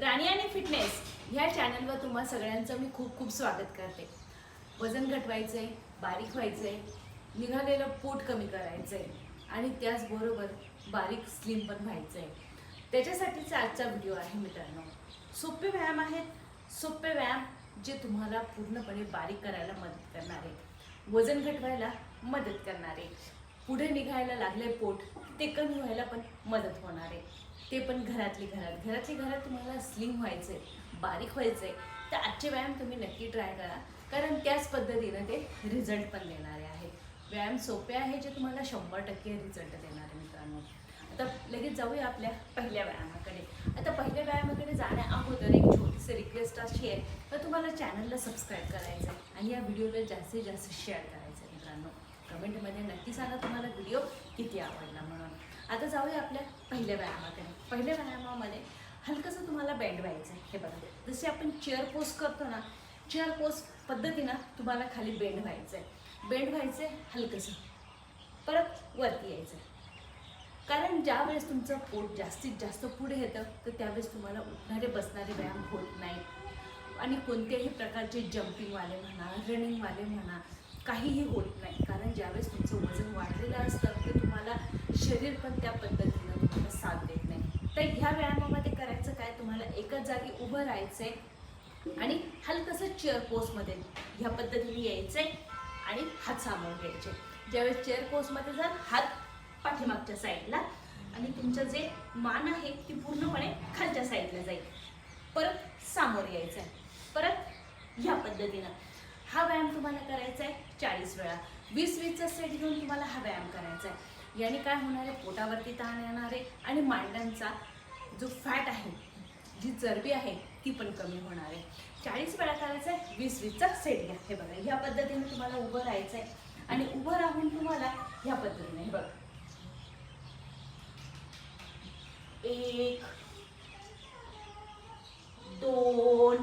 राणी आणि फिटनेस ह्या चॅनलवर तुम्हा सगळ्यांचं मी खूप खूप स्वागत करते. वजन घटवायचं आहे बारीक व्हायचं आहे निघालेलं पोट कमी करायचं आहे आणि त्याचबरोबर बारीक स्लिम पण व्हायचं आहे त्याच्यासाठीचा आजचा व्हिडिओ आहे मित्रांनो. सोपे व्यायाम आहेत. सोपे व्यायाम जे तुम्हाला पूर्णपणे बारीक करायला मदत करणार आहे वजन घटवायला मदत करणारे पुढे निघायला लागले पोट ते कमी व्हायला पण मदत होणार. आहे ते पण घरातली घरात. घरातली घरात तुम्हाला स्लिम आहे बारीक व्हायचंय तर आजचे व्यायाम तुम्ही नक्की ट्राय करा. कारण त्याच पद्धतीनं ते रिझल्ट पण देणारे आहेत. व्यायाम सोपे आहे जे तुम्हाला शंभर टक्के रिझल्ट देणार आहे मित्रांनो. आता लगेच जाऊया आपल्या पहिल्या व्यायामाकडे. आता पहिल्या व्यायामाकडे जाण्या अगोदर एक छोटीशी रिक्वेस्ट अशी आहे तर तुम्हाला चॅनलला सबस्क्राईब करायचं आहे आणि या व्हिडिओला जास्तीत जास्त शेअर करायचं आहे मित्रांनो कमेंटमध्ये नक्की सांगा तुम्हाला व्हिडिओ किती आवडला म्हणून. आता जाऊया आपल्या पहिल्या व्यायामाकडे. पहिल्या व्यायामामध्ये हलकंसं तुम्हाला बेंड व्हायचं आहे. हे बघा. जसे आपण चेअर पोस्ट करतो ना चेअर पोस्ट पद्धतीनं तुम्हाला खाली बेंड व्हायचं आहे बेंड व्हायचं आहे हलकंसं. परत वरती यायचं आहे कारण ज्यावेळेस तुमचं पोट जास्तीत जास्त पुढे येतं तर त्यावेळेस तुम्हाला उठणारे बसणारे व्यायाम होत नाही आणि कोणत्याही प्रकारचे जम्पिंगवाले म्हणा रनिंगवाले म्हणा काहीही होत नाही. कारण ज्यावेळेस तुमचं वजन वाढलेलं असतं ते तुम्हाला शरीर पण त्या पद्धतीनं तुम्हाला साथ देत नाही. तर ह्या व्यायामामध्ये करायचं काय? तुम्हाला एकाच जागी उभं राहायचं आहे आणि हलकंसं चेअर पोजमध्ये ह्या पद्धतीने यायचं आहे आणि हात सामावून घ्यायचे. ज्यावेळेस चेअर पोजमध्ये जर हात पाठीमागच्या साईडला आणि तुमचं जे मान आहे ती पूर्णपणे खालच्या साईडला जाईल. परत सामोर यायचं आहे परत ह्या पद्धतीनं. हा व्यायाम तुम्हाला करायचा आहे चाळीस वेळा. वीस वीसचा सेट घेऊन तुम्हाला हा व्यायाम करायचा आहे याने काय होणार? आहे पोटावरती ताण येणार आहे आणि मांड्यांचा जो फॅट आहे जी चरबी आहे ती पण कमी होणार. आहे चाळीस वेळा करायचा आहे वीस वीसचा सेट घ्या. हे बघा ह्या पद्धतीने तुम्हाला उभं राहायचं आहे आणि उभं राहून तुम्हाला ह्या पद्धतीने हे बघा. एक दोन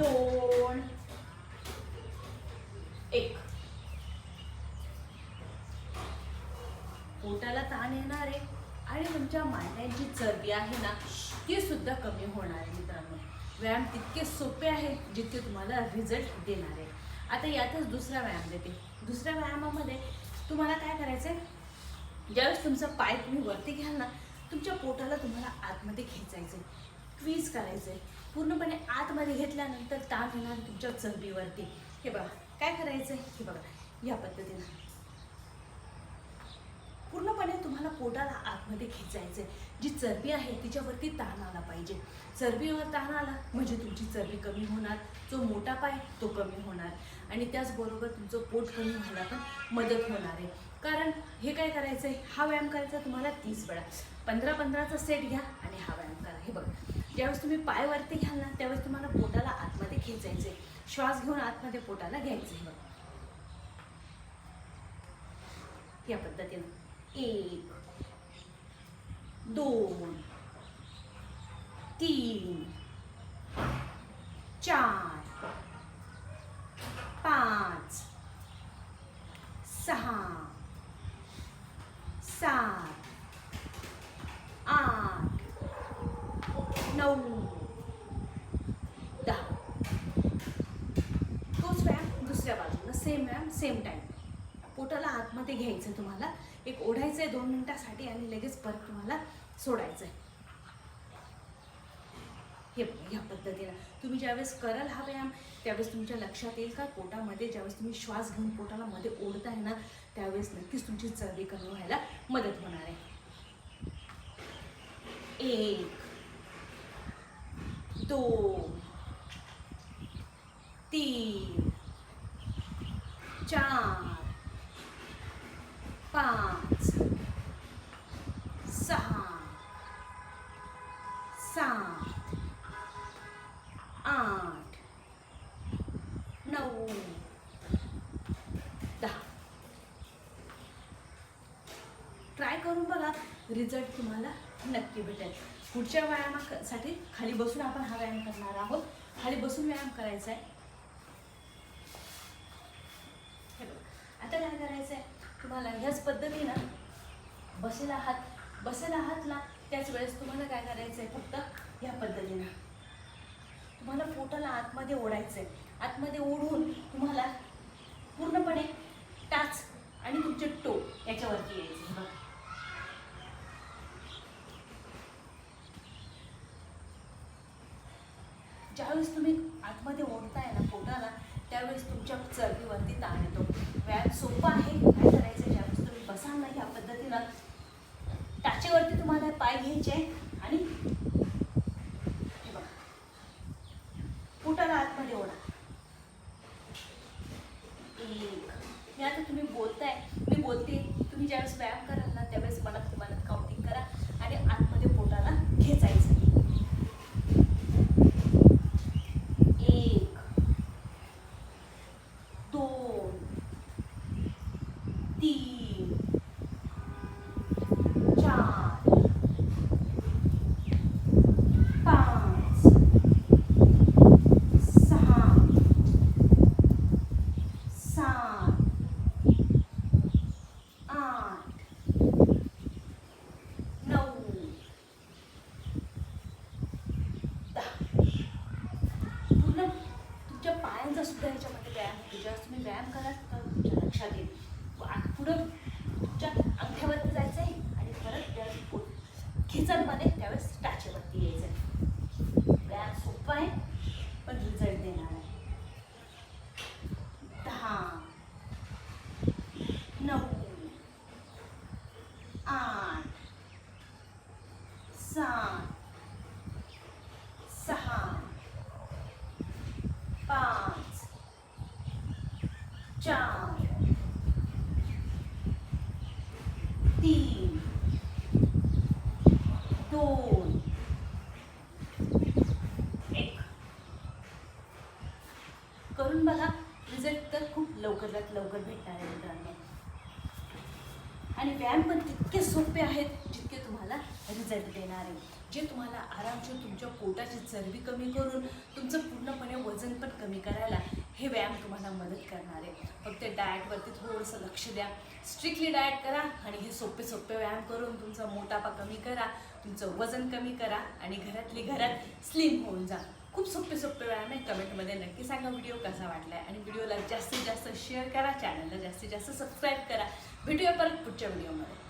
दोन. एक. पोटाला ताण येणार आहे आणि तुमच्या मांड्यांची चरबी आहे ना ती सुद्धा कमी होणार आहे मित्रांनो. व्यायाम तितके सोपे आहे जितके तुम्हाला रिझल्ट देणार आहे. आता यातच दुसरा व्यायाम देते. दुसऱ्या व्यायामामध्ये तुम्हाला काय करायचं आहे ज्यावेळेस तुमचा पाय तुम्ही वरती घ्याल ना तुमच्या पोटाला तुम्हाला आतमध्ये खेचायचं आहे क्वीज करायचं आहे पूर्णपणे आतमध्ये घेतल्यानंतर ताण येणार तुमच्या चरबीवरती. हे बघा काय करायचं आहे हे बघा या पद्धतीनं. पूर्णपणे तुम्हाला पोटाला आतमध्ये खेचायचं आहे जी चरबी आहे तिच्यावरती ताण आला पाहिजे. चरबीवर ताण आला म्हणजे तुमची चरबी कमी होणार जो मोठा पाय तो कमी होणार. आणि त्याचबरोबर तुमचं पोट कमी व्हायला पण मदत होणार आहे. कारण हे काय करायचं आहे हा व्यायाम करायचा तुम्हाला तीस वेळा. पंधरा पंधराचा सेट घ्या आणि हा व्यायाम करा. हे बघा. ज्यावेळेस तुम्ही पाय वरती घ्याल ना त्यावेळेस तुम्हाला पोटाला आतमध्ये खेचायचे श्वास घेऊन आतमध्ये पोटाला घ्यायचे या पद्धतीनं. एक दोन तीन चार पाच सहा सात आठ नऊ दहा तोच व्यायाम दुसऱ्या बाजूला सेम व्यायाम सेम टाईम पोटाला आतमध्ये घ्यायचं तुम्हाला एक ओढायचं आहे दोन मिनिटासाठी आणि लगेच परत तुम्हाला सोडायचं आहे हे ह्या पद्धतीनं तुम्ही ज्यावेळेस कराल हा व्यायाम त्यावेळेस तुमच्या लक्षात येईल का पोटामध्ये ज्यावेळेस तुम्ही श्वास घेऊन पोटाला मध्ये ओढताय ना त्यावेळेस नक्कीच तुमची चरबी कमी व्हायला मदत होणार आहे एक दोन तीन चार पाच सहा सात आठ नऊ दहा. ट्राय करून बघा. रिझल्ट तुम्हाला नक्की भेटेल पुढच्या व्यायामासाठी खाली बसून आपण हा व्यायाम करणार आहोत. खाली बसून व्यायाम करायचा आहे. आता काय करायचं आहे? तुम्हाला ह्याच पद्धतीनं बसेला आहात बसेला आहात ना त्याच वेळेस तुम्हाला काय करायचं आहे फक्त ह्या पद्धतीनं. तुम्हाला पोटाला आतमध्ये ओढायचं आहे आतमध्ये ओढून तुम्हाला पूर्णपणे टाच आणि तुमचे टो याच्यावरती यायचं हे बघा ज्यावेळेस तुम्ही आतमध्ये ओढताय ना पोटाला त्यावेळेस तुमच्या चरबीवरती ताण येतो. व्यायाम सोपा आहे काय करायचं? ज्यावेळेस तुम्ही बसाल ना ह्या पद्धतीनं टाचेवरती तुम्हाला पाय घ्यायचे आणि हे बघा. पोटाला आतमध्ये ओढा. एक. मी आता तुम्ही बोलताय मी बोलते तुम्ही ज्यावेळेस व्यायाम कराल ना त्यावेळेस मला तुम्हाला काउंटिंग करा आणि आतमध्ये पोटाला खेचायचं एक दोन तीन चार पाच सहा सात आठ नऊ दहा पूर्ण तुमच्या पायांचा सुद्धा ह्याच्यामध्ये व्यायाम तुम्ही व्यायाम करा तर तुमच्या लक्षात येईल व आ- पुढं तुमच्या अंगठ्यावरती जायचं आहे आणि परत त्यावेळेस पोट खेचरमध्ये त्यावेळेस टाचेवरती यायचं आहे व्यायाम सोपा आहे पण रिझल्ट देणार आहे दहा नऊ आठ सात सहा पाच चार तीन दोन एक करून बघा रिझल्ट तर खूप लवकरात लवकर भेटणार आहे मित्रांनो आणि व्यायाम पण तितके सोपे आहेत जितके तुम्हाला रिझल्ट देणार आहे. जे तुम्हाला आरामशीर तुमच्या पोटाची चरबी कमी करून तुमचं पूर्णपणे वजन पण कमी करायला हे व्यायाम तुम्हाला मदत करणार आहे. फक्त डाएटवरती थोडंसं लक्ष द्या. स्ट्रिक्टली डाएट करा आणि हे सोपे सोपे व्यायाम करून तुमचा मोटापा कमी करा तुमचं वजन कमी करा आणि घरातली घरात स्लिम होऊन जा. खूप सोपे सोपे व्यायाम आहे कमेंटमध्ये. नक्की सांगा व्हिडिओ कसा वाटला आणि व्हिडिओला जास्तीत जास्त शेअर करा चॅनलला जास्तीत जास्त सबस्क्राईब करा. भेटूया परत पुढच्या व्हिडिओमध्ये.